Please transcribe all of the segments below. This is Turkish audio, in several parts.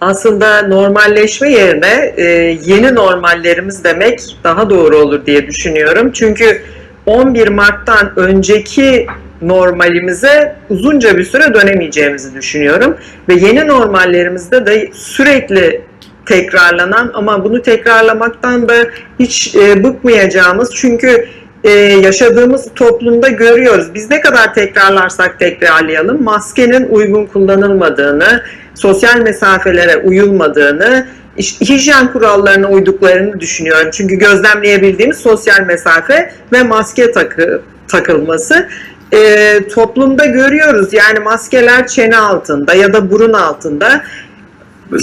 aslında normalleşme yerine e, yeni normallerimiz demek daha doğru olur diye düşünüyorum. Çünkü 11 Mart'tan önceki normalimize uzunca bir süre dönemeyeceğimizi düşünüyorum. Ve yeni normallerimizde de sürekli tekrarlanan ama bunu tekrarlamaktan da hiç e, bıkmayacağımız çünkü e, yaşadığımız toplumda görüyoruz. Biz ne kadar tekrarlarsak tekrarlayalım maskenin uygun kullanılmadığını, sosyal mesafelere uyulmadığını, hijyen kurallarına uyduklarını düşünüyorum. Çünkü gözlemleyebildiğimiz sosyal mesafe ve maske takı, takılması. E, toplumda görüyoruz yani maskeler çene altında ya da burun altında.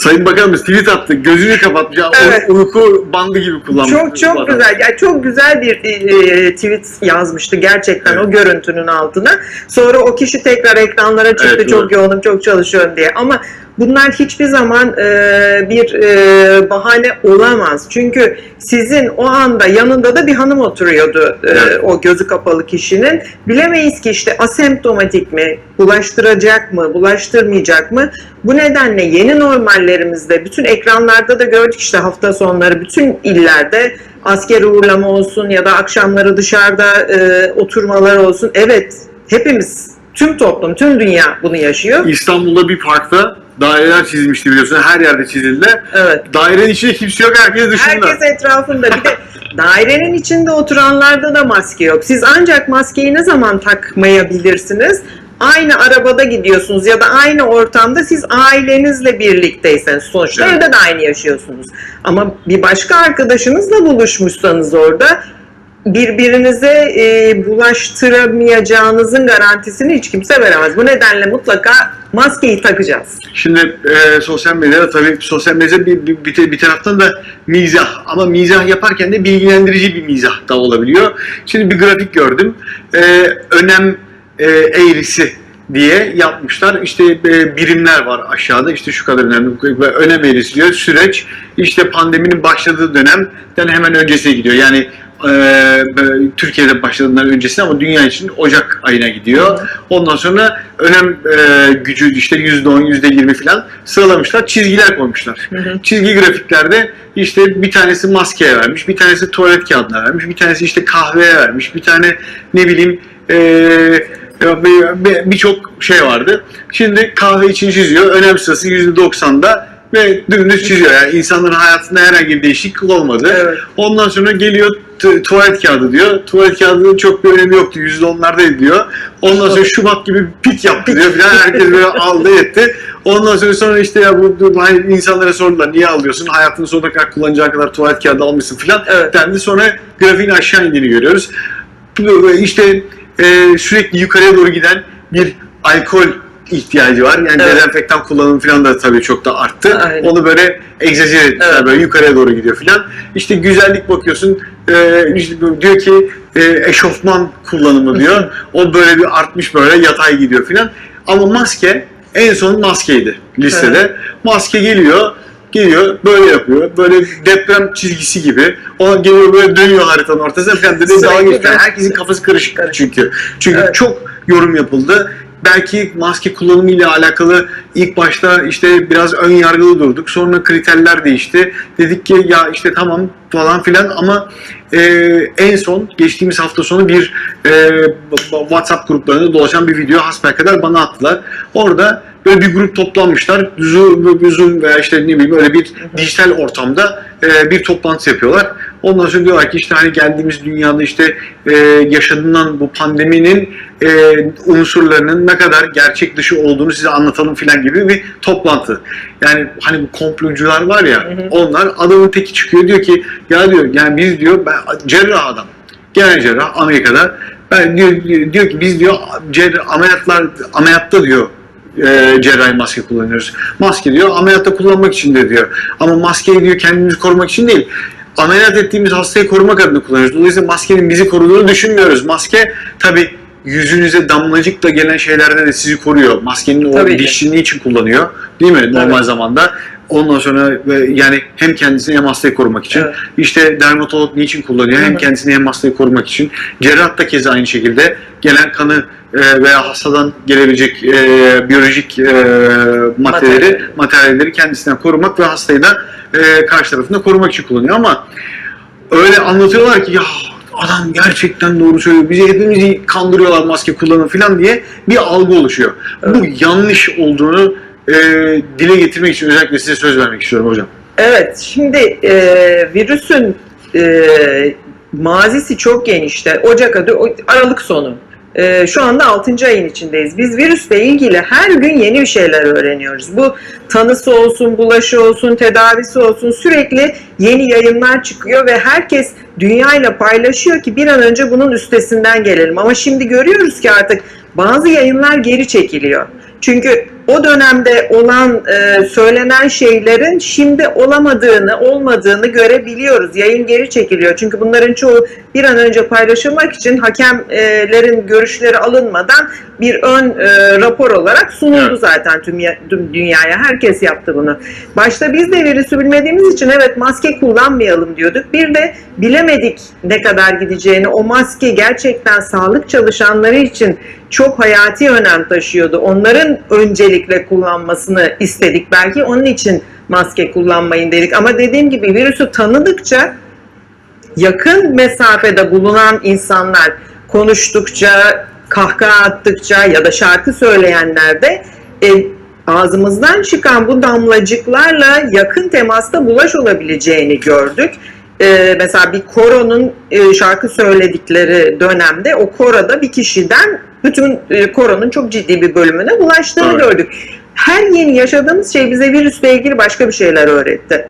Sayın Bakanımız tweet attı. Gözünü kapatmış. Evet. Uyku bandı gibi kullanmış. Çok çok adam. güzel. Yani çok güzel bir e, tweet yazmıştı gerçekten Evet. o görüntünün altına. Sonra o kişi tekrar ekranlara çıktı. Evet, çok doğru. yoğunum, çok çalışıyorum diye. Ama bunlar hiçbir zaman e, bir e, bahane olamaz. Çünkü sizin o anda yanında da bir hanım oturuyordu e, o gözü kapalı kişinin. Bilemeyiz ki işte asemptomatik mi, bulaştıracak mı, bulaştırmayacak mı? Bu nedenle yeni normallerimizde bütün ekranlarda da gördük işte hafta sonları bütün illerde askeri uğurlama olsun ya da akşamları dışarıda e, oturmalar olsun. Evet hepimiz tüm toplum, tüm dünya bunu yaşıyor. İstanbul'da bir parkta daireler çizilmişti biliyorsun. Her yerde çizildiler. Evet. Dairenin içinde kimse yok. Herkes dışında. Herkes etrafında. Bir de dairenin içinde oturanlarda da maske yok. Siz ancak maskeyi ne zaman takmayabilirsiniz? Aynı arabada gidiyorsunuz ya da aynı ortamda siz ailenizle birlikteyseniz sonuçta Evet. evde de aynı yaşıyorsunuz. Ama bir başka arkadaşınızla buluşmuşsanız orada birbirinize e, bulaştıramayacağınızın garantisini hiç kimse veremez. Bu nedenle mutlaka maskeyi takacağız. Şimdi e, sosyal medyada tabii sosyal medya bir, bir, bir, bir taraftan da mizah ama mizah yaparken de bilgilendirici bir mizah da olabiliyor. Şimdi bir grafik gördüm. E, önem e, eğrisi diye yapmışlar. İşte e, birimler var aşağıda. İşte şu kadar önemli. Ve Önem eğrisi. Süreç işte pandeminin başladığı dönemden hemen öncesine gidiyor. Yani e, e, Türkiye'de başladığından öncesine ama dünya için Ocak ayına gidiyor. Ondan sonra önem e, gücü işte %10, %20 falan sıralamışlar. Çizgiler koymuşlar. Hı hı. Çizgi grafiklerde işte bir tanesi maskeye vermiş, bir tanesi tuvalet kağıdına vermiş, bir tanesi işte kahveye vermiş, bir tane ne bileyim e, bir- birçok şey vardı. Şimdi kahve için çiziyor. Önem sırası %90'da ve dümdüz çiziyor. Yani insanların hayatında herhangi bir değişiklik olmadı. Evet. Ondan sonra geliyor tuvalet kağıdı diyor. Tuvalet kağıdının çok bir önemi yoktu. %10'larda diyor. Ondan sonra Şubat gibi pik yaptı diyor falan. Herkes böyle aldı etti. Ondan sonra sonra işte ya bu, bu hani insanlara sordular niye alıyorsun? Hayatının sonuna kadar kullanacağın kadar tuvalet kağıdı almışsın falan. Evet. Dendi. Sonra grafiğin aşağı indiğini görüyoruz. İşte e, sürekli yukarıya doğru giden bir alkol ihtiyacı var. Yani Evet. dezenfektan kullanımı falan da tabii çok da arttı. Aynen. Onu böyle egzajere etmişler Evet. böyle yukarıya doğru gidiyor filan. İşte güzellik bakıyorsun e, işte bu diyor ki e, eşofman kullanımı diyor. o böyle bir artmış böyle yatay gidiyor filan. Ama maske en son maskeydi listede. Maske geliyor geliyor böyle yapıyor. Böyle deprem çizgisi gibi. O geliyor böyle dönüyor haritanın ortasına falan dedi geçiyor. dön- Herkesin kafası karışık çünkü. Çünkü Evet. çok yorum yapıldı. Belki maske kullanımı ile alakalı ilk başta işte biraz ön yargılı durduk. Sonra kriterler değişti. Dedik ki ya işte tamam falan filan ama e, en son geçtiğimiz hafta sonu bir e, WhatsApp gruplarında dolaşan bir video hasbelkader bana attılar. Orada böyle bir grup toplanmışlar. Zoom, Zoom veya işte ne bileyim öyle bir dijital ortamda e, bir toplantı yapıyorlar. Ondan sonra diyorlar ki işte hani geldiğimiz dünyada işte e, yaşanılan bu pandeminin e, unsurlarının ne kadar gerçek dışı olduğunu size anlatalım filan gibi bir toplantı. Yani hani bu komplocular var ya Hı hı. onlar adamın teki çıkıyor diyor ki ya diyor yani biz diyor ben cerrah adam genel cerrah Amerika'da ben diyor, diyor ki biz diyor cerrah, ameliyatlar ameliyatta diyor e, cerrahi maske kullanıyoruz. Maske diyor ameliyatta kullanmak için de diyor. Ama maskeyi diyor kendimizi korumak için değil. Ameliyat ettiğimiz hastayı korumak adına kullanıyoruz. Dolayısıyla maskenin bizi koruduğunu düşünmüyoruz. Maske tabi yüzünüze damlacıkla gelen şeylerden de sizi koruyor. Maskenin o dişçiliği için kullanıyor. Değil mi? Normal Evet. zamanda. Ondan sonra ve yani hem kendisini hem hastayı korumak için. Evet. İşte dermatolog niçin kullanıyor? Hem Evet. kendisini hem hastayı korumak için. Cerrah da keza aynı şekilde gelen kanı e, veya hastadan gelebilecek e, biyolojik e, maddeleri, Materyal. materyalleri kendisinden korumak ve hastayı da e, karşı tarafında korumak için kullanıyor ama öyle anlatıyorlar ki ya adam gerçekten doğru söylüyor. Bizi hepimizi kandırıyorlar maske kullanın falan diye bir algı oluşuyor. Bu yanlış olduğunu e, dile getirmek için özellikle size söz vermek istiyorum hocam. Evet, şimdi e, virüsün e, mazisi çok genişte. Ocak adı, Aralık sonu. E, şu anda 6. ayın içindeyiz. Biz virüsle ilgili her gün yeni bir şeyler öğreniyoruz. Bu tanısı olsun, bulaşı olsun, tedavisi olsun sürekli yeni yayınlar çıkıyor ve herkes dünyayla paylaşıyor ki bir an önce bunun üstesinden gelelim. Ama şimdi görüyoruz ki artık bazı yayınlar geri çekiliyor. Çünkü o dönemde olan e, söylenen şeylerin şimdi olamadığını, olmadığını görebiliyoruz. Yayın geri çekiliyor. Çünkü bunların çoğu bir an önce paylaşılmak için hakemlerin görüşleri alınmadan bir ön e, rapor olarak sunuldu Evet. zaten tüm, tüm dünyaya. Herkes yaptı bunu. Başta biz de virüsü bilmediğimiz için evet maske kullanmayalım diyorduk. Bir de bilemedik ne kadar gideceğini. O maske gerçekten sağlık çalışanları için çok hayati önem taşıyordu. Onların öncelikle kullanmasını istedik. Belki onun için maske kullanmayın dedik. Ama dediğim gibi virüsü tanıdıkça yakın mesafede bulunan insanlar konuştukça, kahkaha attıkça ya da şarkı söyleyenler de e, ağzımızdan çıkan bu damlacıklarla yakın temasta bulaş olabileceğini gördük. E, mesela bir koronun e, şarkı söyledikleri dönemde o koroda bir kişiden bütün e, koronun çok ciddi bir bölümüne bulaştığını Evet. gördük. Her yeni yaşadığımız şey bize virüsle ilgili başka bir şeyler öğretti.